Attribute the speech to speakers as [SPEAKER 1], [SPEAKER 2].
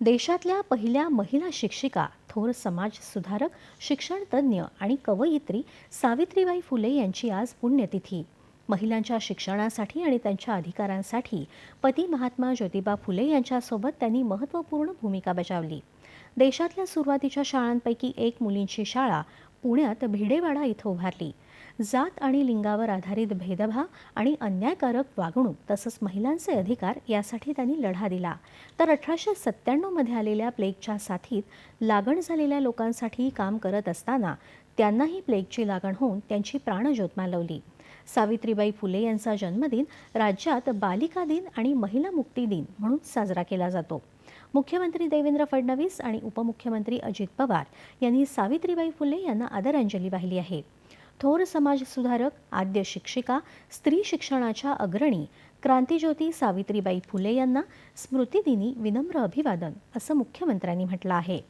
[SPEAKER 1] देशातल्या पहिल्या महिला शिक्षिका थोर समाजसुधारक शिक्षणतज्ज्ञ आणि कवयित्री सावित्रीबाई फुले यांची आज पुण्यतिथी. महिलांच्या शिक्षणासाठी आणि त्यांच्या अधिकारांसाठी पती महात्मा ज्योतिबा फुले यांच्यासोबत त्यांनी महत्त्वपूर्ण भूमिका बजावली. देशातल्या सुरुवातीच्या शाळांपैकी एक मुलींची शाळा पुण्यात भिडेवाडा इथं उभारली. जात आणि लिंगावर आधारित भेदभाव आणि अन्यायकारक वागणूक तसंच महिलांचे अधिकार यासाठी त्यांनी लढा दिला. तर अठराशे सत्त्याण्णवमध्ये आलेल्या प्लेगच्या साथीत लागण झालेल्या लोकांसाठी काम करत असताना त्यांनाही प्लेगची लागण होऊन त्यांची प्राणज्योत मालवली. सावित्रीबाई फुले यांचा जन्मदिन राज्यात बालिका दिन आणि महिला मुक्ती दिन म्हणून साजरा केला जातो. मुख्यमंत्री देवेंद्र फडणवीस आणि उपमुख्यमंत्री अजित पवार यांनी सावित्रीबाई फुले यांना आदरांजली वाहिली आहे. थोर समाजसुधारक आद्य शिक्षिका स्त्री शिक्षणाच्या अग्रणी क्रांतिज्योती सावित्रीबाई फुले यांना स्मृतिदिनी विनम्र अभिवादन असं मुख्यमंत्र्यांनी म्हटलं आहे.